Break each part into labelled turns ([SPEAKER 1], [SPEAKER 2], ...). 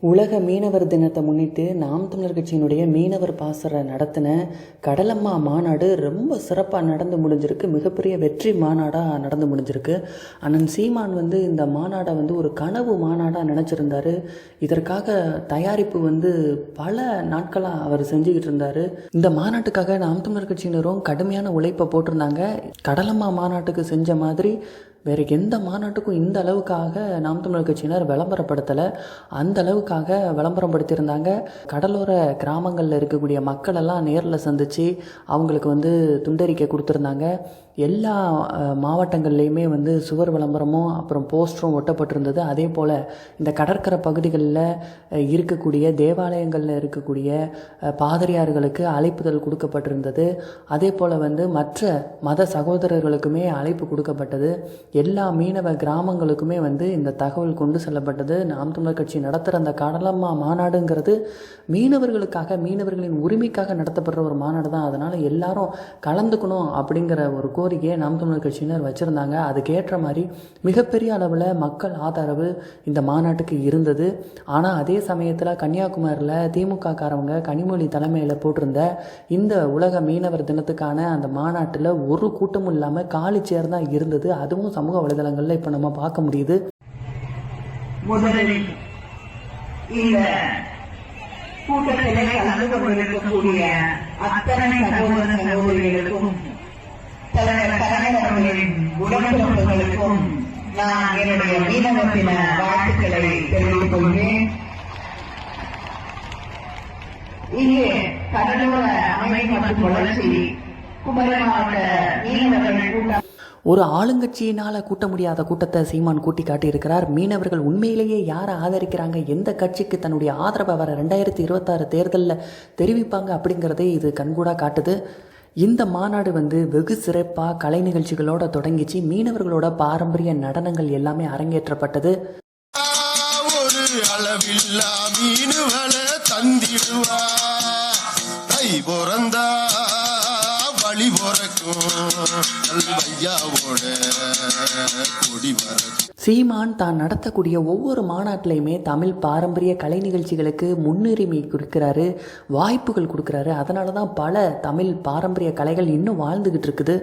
[SPEAKER 1] உலக மீனவர் தினத்தை முன்னிட்டு நாம் தமிழர் கட்சியினுடைய மீனவர் பாசறை நடத்தின கடலம்மா மாநாடு ரொம்ப சிறப்பாக நடந்து முடிஞ்சிருக்கு. மிகப்பெரிய வெற்றி மாநாடாக நடந்து முடிஞ்சிருக்கு. அண்ணன் சீமான் வந்து இந்த மாநாடை வந்து ஒரு கனவு மாநாடாக நினச்சிருந்தாரு. இதற்காக தயாரிப்பு வந்து பல நாட்களாக அவர் செஞ்சுக்கிட்டு இருந்தார். இந்த மாநாட்டுக்காக நாம் தமிழர் கட்சியினரும் கடுமையான உழைப்பை போட்டிருந்தாங்க. கடலம்மா மாநாட்டுக்கு செஞ்ச மாதிரி வேறு எந்த மாநாட்டுக்கும் இந்த அளவுக்காக நாம் தமிழர் கட்சியினர் விளம்பரப்படுத்தலை. அந்த அளவுக்காக விளம்பரம் படுத்தியிருந்தாங்க கடலோர கிராமங்களில் இருக்கக்கூடிய மக்களெல்லாம் நேரில் சந்தித்து அவங்களுக்கு வந்து துண்டறிக்கை கொடுத்துருந்தாங்க. எல்லா மாவட்டங்கள்லேயுமே வந்து சுவர் விளம்பரமும் அப்புறம் போஸ்டரும் ஒட்டப்பட்டிருந்தது. அதே போல் இந்த கடற்கரை பகுதிகளில் இருக்கக்கூடிய தேவாலயங்களில் இருக்கக்கூடிய பாதிரியார்களுக்கு அழைப்புதல் கொடுக்கப்பட்டிருந்தது. அதே போல் வந்து மற்ற மத சகோதரர்களுக்குமே அழைப்பு கொடுக்கப்பட்டது. எல்லா மீனவ கிராமங்களுக்குமே வந்து இந்த தகவல் கொண்டு செல்லப்பட்டது. நாம் தமிழர் கட்சி நடத்துகிற அந்த கடலம்மா மாநாடுங்கிறது மீனவர்களுக்காக மீனவர்களின் உரிமைக்காக நடத்தப்படுற ஒரு மாநாடு தான். அதனால் எல்லாரும் கலந்துக்கணும் அப்படிங்கிற ஒரு கோரிக்கையை நாம் தமிழர் கட்சியினர் வச்சுருந்தாங்க. அதுக்கேற்ற மாதிரி மிகப்பெரிய அளவில் மக்கள் ஆதரவு இந்த மாநாட்டுக்கு இருந்தது. ஆனால் அதே சமயத்தில் கன்னியாகுமரியில் திமுக காரவங்க கனிமொழி தலைமையில் போட்டிருந்த இந்த உலக மீனவர் தினத்துக்கான அந்த மாநாட்டில் ஒரு கூட்டமும் இல்லாமல் காலி சேர் தான் இருந்தது. அதுவும் சமூக வலைதளங்களில் இப்போ நம்ம பார்க்க முடியுது.
[SPEAKER 2] முதலில் இந்த கூட்டத்திலே கலந்து கொண்டிருக்கக்கூடிய அத்தனை சகோதர சகோதரிகளுக்கும் தலைவர் கலைஞர் அவர்களின் உடன்பிறப்புகளுக்கும் நான் என்னுடைய மீனவத்தின வாழ்த்துக்களை தெரிவித்துக் கொள்கிறேன். இங்கே கடலோர அமைப்பு மற்றும் வளர்ச்சி குமரி மாவட்ட மீனவர்கள் கூட்டம்
[SPEAKER 1] ஒரு ஆளுங்கட்சியினால் கூட்ட முடியாத கூட்டத்தை சீமான் கூட்டி காட்டியிருக்கிறார். மீனவர்கள் உண்மையிலேயே யாரை ஆதரிக்கிறாங்க? எந்த கட்சிக்கு தன்னுடைய ஆதரவை வர ரெண்டாயிரத்தி இருபத்தாறு தேர்தலில் தெரிவிப்பாங்க அப்படிங்கிறதே இது கண்கூடாக காட்டுது. இந்த மாநாடு வந்து வெகு சிறப்பாக கலை நிகழ்ச்சிகளோட தொடங்கிச்சு. மீனவர்களோட பாரம்பரிய நடனங்கள் எல்லாமே அரங்கேற்றப்பட்டது.
[SPEAKER 3] ஒரு அளவில்லா மீனுவல தந்திடுவா. வழி பிறக்கும்
[SPEAKER 1] சீமான் தான் நடத்தக்கூடிய ஒவ்வொரு மாநாட்டிலையுமே தமிழ் பாரம்பரிய கலை நிகழ்ச்சிகளுக்கு முன்னுரிமை கொடுக்குறாரு வாய்ப்புகள் கொடுக்குறாரு. அதனால தான் பல தமிழ் பாரம்பரிய கலைகள் இன்னும் வாழ்ந்துகிட்டு இருக்குது.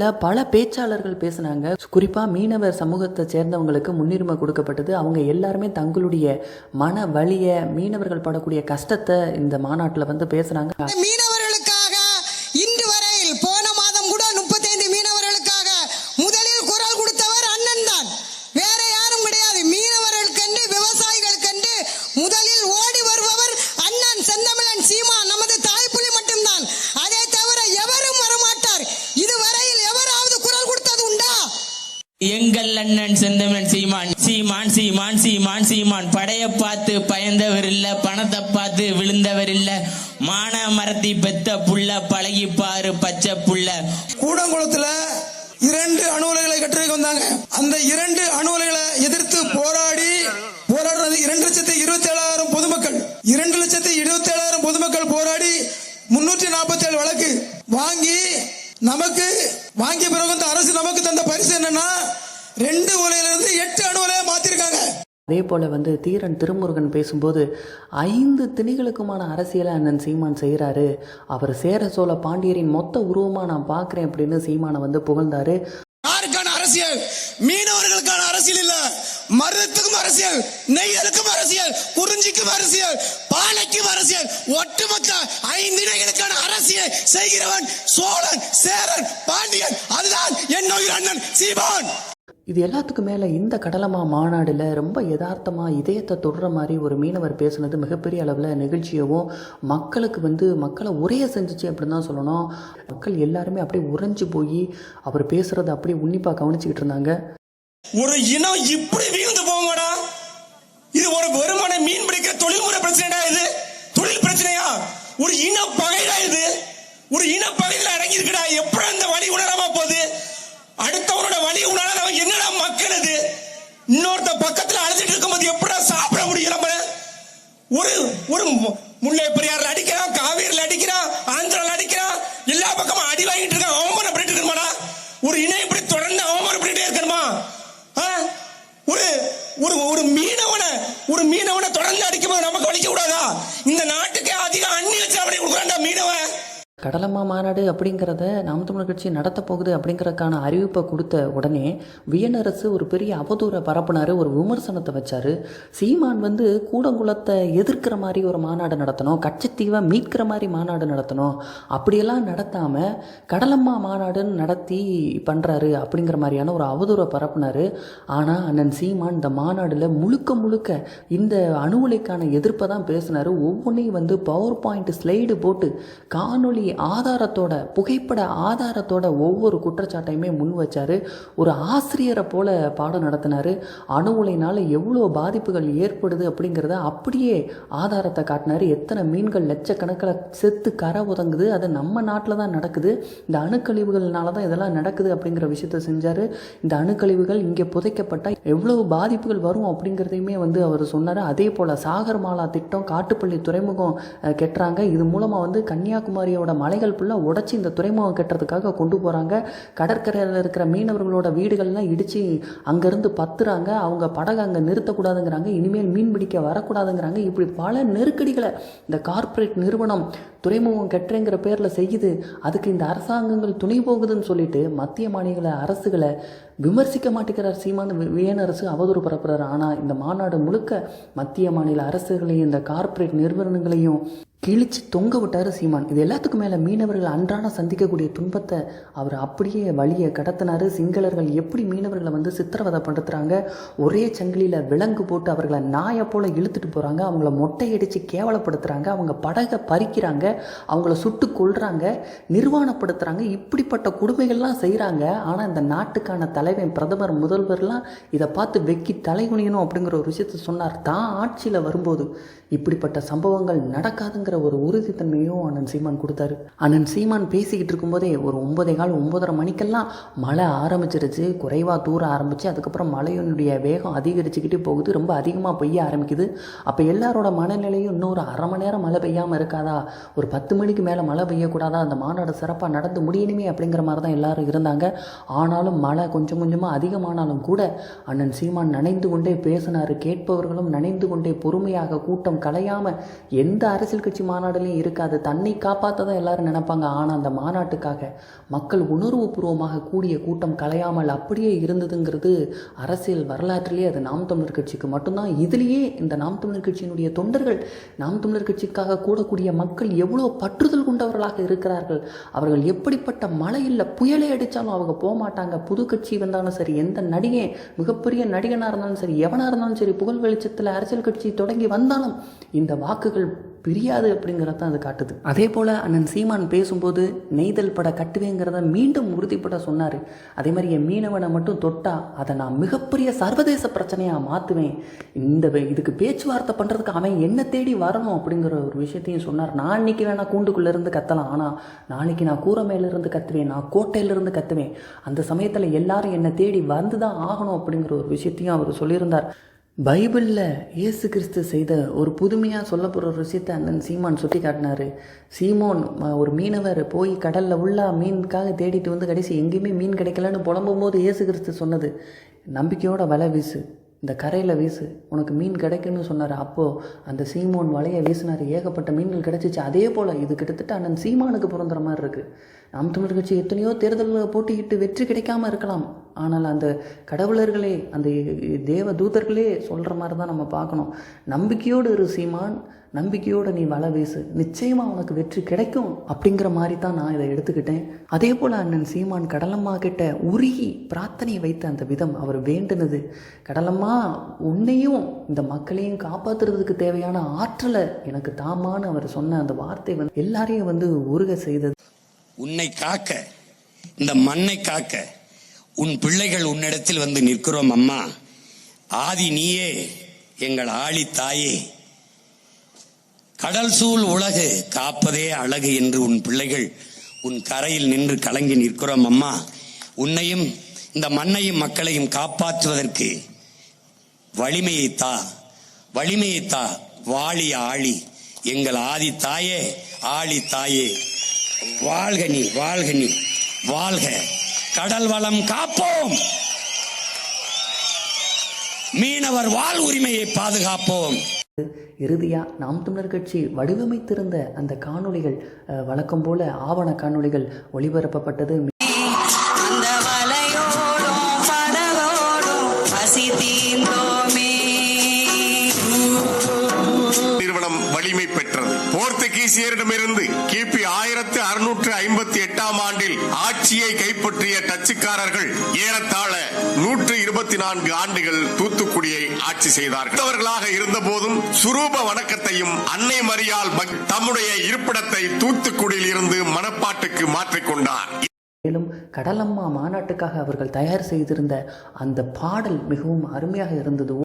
[SPEAKER 1] நாட்டில் பல பேச்சாளர்கள் பேசினாங்க. குறிப்பாக மீனவர் சமூகத்தை சேர்ந்தவங்களுக்கு முன்னுரிமை கொடுக்கப்பட்டது. அவங்க எல்லாருமே தங்களுடைய மன வழியை மீனவர்கள் படக்கூடிய கஷ்டத்தை இந்த மாநாட்டில் வந்து பேசுனாங்க.
[SPEAKER 4] கண்ணன் அண்ணன்
[SPEAKER 5] செந்தமன் சீமான் சீமான் சீமான் சீமான் சீமான். படைய பார்த்து பயந்தவர் இல்ல பணத்தை பார்த்து விழுந்தவர் இல்ல. மான மரத்தி பெத்த புள்ள பழகி பாரு பச்சை புள்ள.
[SPEAKER 6] கூடங்குளத்துல இரண்டு அணு உலைகளை கட்டுரைக்கு வந்தாங்க. அந்த இரண்டு அணு உலைகளை எதிர்த்து போராடி போராடுறது இரண்டு லட்சத்தி இருபத்தி ஏழாயிரம் பொதுமக்கள். இரண்டு லட்சத்தி இருபத்தி ஏழாயிரம் பொதுமக்கள் போராடி முன்னூற்றி நாற்பத்தி ஏழு வழக்கு வாங்கி நமக்கு வாங்கிய பிறகு அரசு நமக்கு தந்த பரிசு என்னன்னா ரெண்டு உலையிலிருந்து எட்டு அணு உலையை
[SPEAKER 1] அதே போல் வந்து தீரன் திருமுருகன் பேசும்போது ஐந்து திணிகளுக்குமான அரசியலை அண்ணன் சீமான் செய்கிறாரு. அவர் சேர சோழ பாண்டியரின் மொத்த உருவமாக நான் பார்க்குறேன் அப்படின்னு சீமானை வந்து புகழ்ந்தாரு.
[SPEAKER 6] யாருக்கான அரசியல்? மீனவர்களுக்கான அரசியல் இல்ல. மருதத்துக்கும் அரசியல் நெய்யலுக்கும் அரசியல் குறிஞ்சிக்கும் அரசியல் பாலைக்கும் அரசியல். ஒட்டுமொத்த ஐந்து இணைகளுக்கான அரசியல் செய்கிறவன் சோழன் சேரன் பாண்டியன். அதுதான் என்னுயிர் அண்ணன் சீமான்.
[SPEAKER 1] இது எல்லாத்துக்கும் மேலே இந்த கடலமா மாநாடில் ரொம்ப யதார்த்தமாக இதயத்தை தொடுற மாதிரி ஒரு மீனவர் பேசுனது மிகப்பெரிய அளவில் நிகழ்ச்சியவும் மக்களுக்கு வந்து மக்களை உரைய செஞ்சிச்சு அப்படின்னு தான் சொல்லணும். மக்கள் எல்லாருமே அப்படியே உறைஞ்சு போய் அவர் பேசுகிறத அப்படியே உன்னிப்பாக கவனிச்சுக்கிட்டு இருந்தாங்க.
[SPEAKER 7] ஒரு இனம் இப்படி வீழ்ந்து போங்கடா இது ஒரு வெறுமனை மீன் பிடிக்கிற தொழில்முறை பிரச்சனைடா இது? தொழில் பிரச்சனையா? ஒரு இன பகைடா இது? ஒரு இன பகையில் அடங்கியிருக்குடா எப்படி அந்த வழி உணராம போகுது? அடுத்தவரோட வழி உணராதவன் என்னடா மக்கள் அது இன்னொருத்த பக்கத்துல அழைச்சிட்டு இருக்கும்போது எப்படா சாப்பிட முடியும் நம்ம ஒரு ஒரு முல்லை பெரியாறுல அடிக்கிறான் காவேரியில் அடிக்கிறான் ஆந்திரால அடிக்கிறான் எல்லா பக்கமும் அடி வாங்கிட்டு இருக்கான் அவமானம் பண்ணிட்டு இருக்கணுமாடா? ஒரு இணை இப்படி தொடர்ந்து அவமானம் பண்ணிட்டே இருக்கணுமா? ஒரு ஒரு ஒரு மீனவனை ஒரு மீனவனை தொடர்ந்து
[SPEAKER 1] கடலம்மா மாநாடு அப்படிங்கிறத நாம் தமிழர் கட்சி நடத்த போகுது அப்படிங்கிறதுக்கான அறிவிப்பை கொடுத்த உடனே வியனரசு ஒரு பெரிய அவதூறை பரப்புனாரு ஒரு விமர்சனத்தை வச்சார். சீமான் வந்து கூடங்குளத்தை எதிர்க்கிற மாதிரி ஒரு மாநாடு நடத்தணும் கச்சத்தீவை மீட்கிற மாதிரி மாநாடு நடத்தணும். அப்படியெல்லாம் நடத்தாமல் கடலம்மா மாநாடுன்னு நடத்தி பண்ணுறாரு அப்படிங்கிற மாதிரியான ஒரு அவதூறை பரப்புனார். ஆனால் அண்ணன் சீமான் இந்த மாநாடில் முழுக்க முழுக்க இந்த அணுகுலைக்கான எதிர்ப்பை தான் பேசினார். ஒவ்வொன்றையும் வந்து பவர் பாயிண்ட் ஸ்லைடு போட்டு காணொளி ஆதாரத்தோட புகைப்பட ஆதாரத்தோட ஒவ்வொரு குற்றச்சாட்டையுமே முன் வச்சாரு. ஒரு ஆசிரியரை போல பாடம் நடத்தினாரு. அணு உலையினால எவ்வளோ பாதிப்புகள் ஏற்படுது அப்படிங்கிறத அப்படியே ஆதாரத்தை காட்டினாரு. எத்தனை மீன்கள் லட்சக்கணக்கில் செத்து கரை உதங்குது. அது நம்ம நாட்டில் தான் நடக்குது. இந்த அணுக்கழிவுகள்னால தான் இதெல்லாம் நடக்குது அப்படிங்கிற விஷயத்த செஞ்சாரு. இந்த அணுக்கழிவுகள் இங்கே புதைக்கப்பட்டால் எவ்வளோ பாதிப்புகள் வரும் அப்படிங்கிறதையுமே வந்து அவர் சொன்னார். அதே போல் சாகர்மாலா திட்டம் காட்டுப்பள்ளி துறைமுகம் கெட்டுறாங்க. இது மூலமாக வந்து கன்னியாகுமரியோட மலைகள் ஃபுல்லாக உடச்சி இந்த துறைமுகம் கட்டுறதுக்காக கொண்டு போகிறாங்க கடற்கரையில் இருக்கிற மீனவர்களோட வீடுகள்லாம் இடித்து அங்கேருந்து பத்துறாங்க. அவங்க படகு அங்கே நிறுத்தக்கூடாதுங்கிறாங்க. இனிமேல் மீன் பிடிக்க வரக்கூடாதுங்கிறாங்க. இப்படி பல நெருக்கடிகளை இந்த கார்ப்பரேட் நிறுவனம் துறைமுகம் கட்டுறேங்கிற பேரில் செய்யுது. அதுக்கு இந்த அரசாங்கங்கள் துணை போகுதுன்னு சொல்லிட்டு மத்திய மாநில அரசுகளை விமர்சிக்க மாட்டேங்கிறார் சீமான். வி- வியன் அரசு அவதூறு பரப்புறாரு. ஆனால் இந்த மாநாடு முழுக்க மத்திய மாநில அரசுகளையும் இந்த கார்ப்பரேட் நிறுவனங்களையும் கிழிச்சு தொங்க விட்டார் சீமான். இது எல்லாத்துக்கும் மேலே மீனவர்கள் அன்றாடம் சந்திக்கக்கூடிய துன்பத்தை அவர் அப்படியே வழியை கடத்தினார். சிங்களர்கள் எப்படி மீனவர்களை வந்து சித்திரவதை படுத்துகிறாங்க ஒரே சங்கிலியில் விலங்கு போட்டு அவர்களை நாயை போல் இழுத்துட்டு போகிறாங்க அவங்கள மொட்டையடித்து கேவலப்படுத்துகிறாங்க அவங்க படகை பறிக்கிறாங்க. அவங்கள சுட்டு கொள்கிறாங்க நிர்வாணப்படுத்துகிறாங்க இப்படிப்பட்ட கொடுமைகள்லாம் செய்கிறாங்க ஆனால் இந்த நாட்டுக்கான தலைவன் பிரதமர் முதல்வர்லாம் இதை பார்த்து வெக்கி தலைகுனியணும் அப்படிங்கிற ஒரு விஷயத்த சொன்னார். தான் ஆட்சியில் வரும்போது இப்படிப்பட்ட சம்பவங்கள் நடக்காதுங்கிற ஒரு உறுதித்தன்மையும் அண்ணன் சீமான் கொடுத்தாரு. அண்ணன் சீமான் பேசிக்கிட்டு இருக்கும்போதே ஒரு ஒன்பதே கால் ஒன்பதரை மணிக்கெல்லாம் மழை ஆரம்பிச்சிருச்சு. குறைவாக தூர ஆரம்பிச்சு அதுக்கப்புறம் மழையினுடைய வேகம் அதிகரிச்சுக்கிட்டே போகுது. ரொம்ப அதிகமாக பெய்ய ஆரம்பிக்குது. அப்போ எல்லாரோட மனநிலையும் இன்னொரு அரை மணி நேரம் மழை பெய்யாமல் இருக்காதா? ஒரு பத்து மணிக்கு மேலே மழை பெய்யக்கூடாதா? அந்த மாநாடு சிறப்பாக நடந்து முடியணுமே அப்படிங்கிற மாதிரி தான் எல்லாரும் இருந்தாங்க. ஆனாலும் மழை கொஞ்சம் கொஞ்சமாக அதிகமானாலும் கூட அண்ணன் சீமான் நனைந்து கொண்டே பேசினார். கேட்பவர்களும் நனைந்து கொண்டே பொறுமையாக கூட்டம் கலையாம எந்த அரசியல் கட்சி மாநாடுலையும் இருக்காது. தன்னை காப்பாற்ற தான் எல்லாரும் நினைப்பாங்க. ஆனால் அந்த மாநாட்டுக்காக மக்கள் உணர்வுபூர்வமாக கூடிய கூட்டம் கலையாமல் அப்படியே இருந்ததுங்கிறது அரசியல் வரலாற்றிலேயே அது நாம் தமிழர் கட்சிக்கு மட்டும்தான். இதுலேயே இந்த நாம் தமிழர் கட்சியினுடைய தொண்டர்கள் நாம் தமிழர் கட்சிக்காக கூடக்கூடிய மக்கள் எவ்வளோ பற்றுதல் கொண்டவர்களாக இருக்கிறார்கள். அவர்கள் எப்படிப்பட்ட மழையில் புயலை அடித்தாலும் அவங்க போக மாட்டாங்க புது கட்சி வந்தாலும் சரி எந்த நடிகை மிகப்பெரிய நடிகனாக இருந்தாலும் சரி எவனாக இருந்தாலும் சரி புகழ் வெளிச்சத்தில் அரசியல் கட்சி தொடங்கி வந்தாலும் இந்த வாக்குகள் பிரியாது அப்படிங்கிறத அது காட்டுது. அதே போல் அண்ணன் சீமான் பேசும்போது நெய்தல் பட கட்டுவேங்கிறத மீண்டும் உறுதிப்பட சொன்னார். அதே மாதிரி என் மீனவனை மட்டும் தொட்டா அதை நான் மிகப்பெரிய சர்வதேச பிரச்சனையாக மாற்றுவேன் இந்த இதுக்கு பேச்சுவார்த்தை பண்ணுறதுக்கு அவன் என்ன தேடி வரணும் அப்படிங்கிற ஒரு விஷயத்தையும் சொன்னார். நான் இன்னைக்கு வேணால் கூண்டுக்குள்ளேருந்து கத்தலாம். ஆனால் நாளைக்கு நான் கூரை கத்துவேன். நான் கோட்டையிலிருந்து கத்துவேன். அந்த சமயத்தில் எல்லாரும் என்னை தேடி வந்து தான் ஆகணும் அப்படிங்கிற ஒரு விஷயத்தையும் அவர் சொல்லியிருந்தார். பைபிளில் இயேசு கிறிஸ்து செய்த ஒரு புதுமையாக சொல்லப்படுற ஒரு விஷயத்தை அண்ணன் சீமான் சுட்டி காட்டினாரு. சீமோன் ஒரு மீனவர் போய் கடலில் உள்ளா மீனுக்காக தேடிட்டு வந்து கடைசி எங்கேயுமே மீன் கிடைக்கலன்னு புலம்பும் போது இயேசு கிறிஸ்து சொன்னது நம்பிக்கையோட வலை வீசு. இந்த கரையில் வீசு. உனக்கு மீன் கிடைக்குன்னு சொன்னார். அப்போது அந்த சீமோன் வலையை வீசினார். ஏகப்பட்ட மீன்கள் கிடைச்சிச்சு. அதே போல் இது கிட்டத்தட்ட அண்ணன் சீமானுக்கு பிறந்துற மாதிரி இருக்குது நாம் தமிழர் கட்சி எத்தனையோ தேர்தலில் போட்டியிட்டு வெற்றி கிடைக்காம இருக்கலாம். ஆனால் அந்த கடவுளர்களே அந்த தேவ தூதர்களே சொல்கிற மாதிரி தான் நம்ம பார்க்கணும். நம்பிக்கையோடு இரு சீமான். நம்பிக்கையோடு நீ வலை வீசு. நிச்சயமாக உனக்கு வெற்றி கிடைக்கும் அப்படிங்கிற மாதிரி தான் நான் இதை எடுத்துக்கிட்டேன். அதே போல் அண்ணன் சீமான் கடலம்மா கிட்ட உருகி பிரார்த்தனை வைத்த அந்த விதம் அவர் வேண்டுனது. கடலம்மா உன்னையும் இந்த மக்களையும் காப்பாற்றுறதுக்கு தேவையான ஆற்றலை எனக்கு தாமான்னு அவர் சொன்ன அந்த வார்த்தை வந்து எல்லாரையும் வந்து உருக செய்தது.
[SPEAKER 8] உன்னை காக்க இந்த மண்ணை காக்க உன் பிள்ளைகள் உன்னிடத்தில் வந்து நிற்கிறோம் அம்மா. ஆதி நீயே எங்கள் ஆளி தாயே. கடல் சூழ் உலகு காப்பதே அழகு என்று உன் பிள்ளைகள் உன் கரையில் நின்று கலங்கி நிற்கிறோம் அம்மா. உன்னையும் இந்த மண்ணையும் மக்களையும் காப்பாற்றுவதற்கு வலிமையை தா வலிமையை தா வாழி ஆழி. எங்கள் ஆதி தாயே ஆழி தாயே. வாழ்க நீ வாழ்க நீ வாழ்க. கடல் வளம் காப்போம். மீனவர் வாழ் உரிமையை பாதுகாப்போம்.
[SPEAKER 1] இறுதியாக நாம் தமிழர் கட்சி வடிவமைத்திருந்த அந்த காணொளிகள் வழக்கம் போல ஆவண காணொளிகள் ஒளிபரப்பப்பட்டது.
[SPEAKER 3] போர்த்துகீசியரிடமிருந்து கிபி ஆயிரத்து அறுநூற்று ஐம்பத்தி எட்டாம் ஆண்டில் ஆட்சியை கைப்பற்றிய டச்சுக்காரர்கள் ஏறத்தாழ நூற்று இருபத்தி நான்கு ஆண்டுகள் தூத்துக்குடியை ஆட்சி செய்தார்கள். அவர்களாக இருந்த போதும் சுரூப வணக்கத்தையும் அன்னை மரியால் தம்முடைய இருப்பிடத்தை தூத்துக்குடியில் இருந்து மணப்பாட்டுக்கு மாற்றிக்கொண்டார்
[SPEAKER 1] மேலும் கடலம்மா மாநாட்டுக்காக அவர்கள் தயார் செய்திருந்த அந்த பாடல் மிகவும் அருமையாக இருந்தது.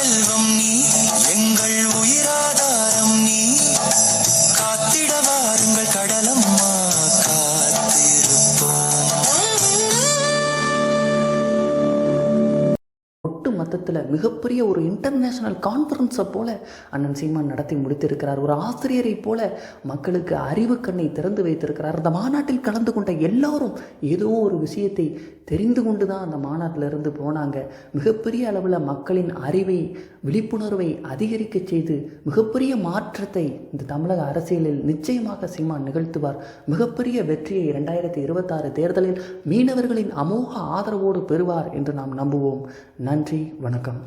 [SPEAKER 6] செல்வம் நீ எங்கள் உயிராதாரம் நீ. காத்திட வாருங்கள் கடலம்மா காத்திருப்போம்
[SPEAKER 1] ஒட்டு மொத்தத்தில் மிகப்பெரிய ஒரு இன்டர்நேஷனல் கான்ஃபரன்ஸை போல அண்ணன் சீமான் நடத்தி முடித்திருக்கிறார். ஒரு ஆசிரியரை போல மக்களுக்கு அறிவு கண்ணை திறந்து வைத்திருக்கிறார். அந்த மாநாட்டில் கலந்து கொண்ட எல்லாரும் ஏதோ ஒரு விஷயத்தை தெரிந்து கொண்டு தான் அந்த மாநாட்டில் இருந்து போனாங்க. மிகப்பெரிய அளவில் மக்களின் அறிவை விழிப்புணர்வை அதிகரிக்க செய்து மிகப்பெரிய மாற்றத்தை இந்த தமிழக அரசியலில் நிச்சயமாக சீமான் நிகழ்த்துவார். மிகப்பெரிய வெற்றியை இரண்டாயிரத்தி இருபத்தாறு தேர்தலில் மீனவர்களின் அமோக ஆதரவோடு பெறுவார் என்று நாம் நம்புவோம். நன்றி வணக்கம்.